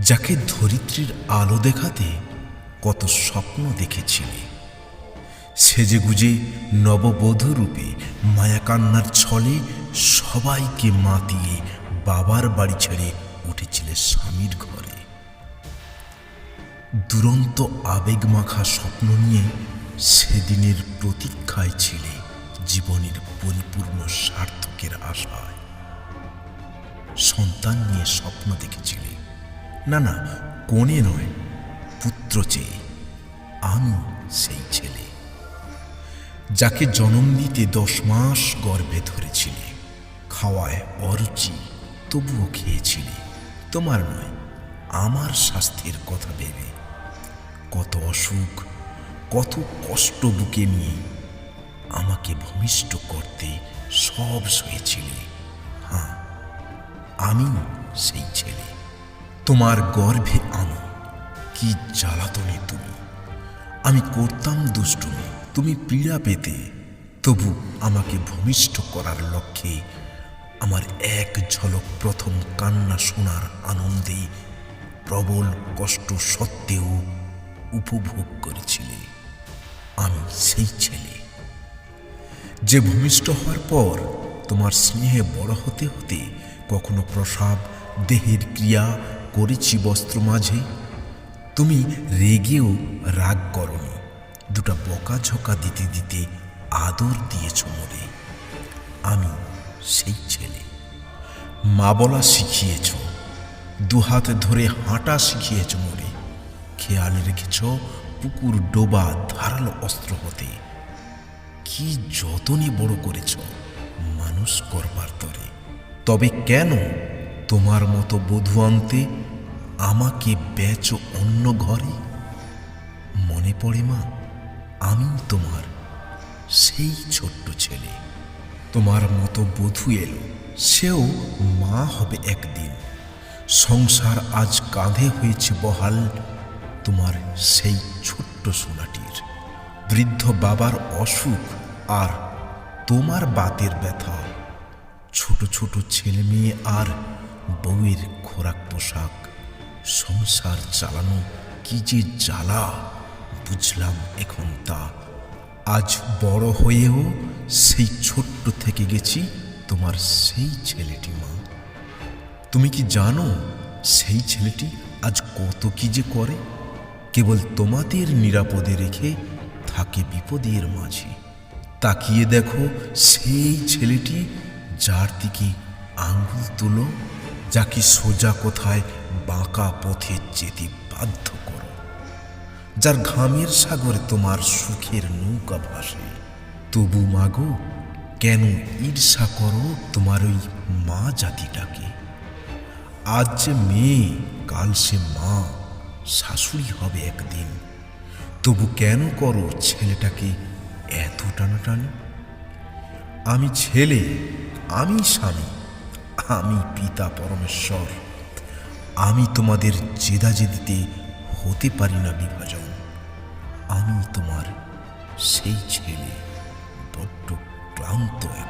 যাকে ধরিত্রীর আলো দেখাতে কত স্বপ্ন দেখেছিলে। সেজে গুজে নববধূ রূপে মায়াকান্নার ছলে সবাইকে মাতিয়ে বাবার বাড়ি ছেড়ে উঠেছিলে স্বামীর ঘরে। দুরন্ত আবেগ মাখা স্বপ্ন নিয়ে সেদিনের প্রতীক্ষায় ছিলে জীবনের পরিপূর্ণ সার্থকের আশায়। সন্তান নিয়ে স্বপ্ন দেখেছিলে। না না, কোণে নয়, পুত্র চেয়ে। আমি সেই ছেলে, যাকে জন্ম দিতে দশ মাস গর্ভে ধরেছিলে। খাওয়ায় অরুচি, তবুও খেয়েছিলে। তোমার নয়, আমার স্বাস্থ্যের কথা ভেবে। কত অসুখ, কত কষ্ট বুকে নিয়ে আমাকে ভূমিষ্ঠ করতে সব সয়েছিলে। আমি সেই ছেলে। তোমার গর্ভে আমি। কি জ্বালাতনে তুমি। আমি করতাম দুষ্টুমি। তুমি পীড়া পেতে। তবু আমাকে ভূমিষ্ঠ করার লক্ষ্যে আমার এক ঝলক প্রথম কান্না শোনার আনন্দে প্রবল কষ্ট সত্ত্বেও উপভোগ করেছিলে। আমি সেই ছেলে। যে ভূমিষ্ঠ হওয়ার পর তোমার স্নেহে বড় হতে হতে কখনো প্রসাব দেহের ক্রিয়া করেছি বস্ত্র মাঝে? তুমি রেগেও রাগ করনি, দুটা বকাঝকা দিতে দিতে আদর দিয়েছ মোরে আমি সেই ছেলে। মা বলা শিখিয়েছ, দুহাত ধরে হাঁটা শিখিয়েছ মোরে খেয়াল রেখেছ, পুকুর ডোবা ধারালো অস্ত্র হতে। কি যতনে বড় করেছ, মানুষ করবার তরে। তবে কেন তোমার মতো বধূ আনতে আমাকে বেচ অন্য ঘরে? মনে পড়ে মা আমি তোমার সেই ছোট্ট ছেলে। তোমার মতো বধু এলো, সেও মা হবে একদিন। সংসার আজ কাঁধে হয়েছে বহাল তোমার সেই ছোট্ট সোনাটির। বৃদ্ধ বাবার অসুখ আর তোমার বাতের ব্যথা। ছোট ছোট ছেলে মেয়ে আর বউয়ের খোরাক পোশাক। সংসার চালানো কি যে জ্বালা, বুঝলাম এখন তা। আজ বড় হয়েও সেই ছোট্ট থেকে গেছি তোমার সেই ছেলেটি মা। তুমি কি জানো সেই ছেলেটি আজ কত কি যে করে? কেবল তোমাদের নিরাপদে রেখে থাকে বিপদের মাঝে। তাকিয়ে দেখো সেই ছেলেটি যার দিকে আঙ্গুল তুলো, যাকে সোজা কোথায় বাঁকা পথে যেতে বাধ্য করো। যার ঘামের সাগরে তোমার সুখের নৌকা ভাসে, তবু মাগো, কেন ঈর্ষা করো তোমার ওই মা জাতিটাকে? আজ যে মেয়ে, কাল সে মা, শাশুড়ি হবে একদিন। তবু কেন করো ছেলেটাকে এত টানাটানি? আমি ছেলে আমি স্বামী, আমি পিতা পরমেশ্বর। আমি তোমাদের জেদাজেদিতে হতে পারি না বিভাজন। আমি তোমার সেই ছেলে, বড্ড ক্লান্ত এখন।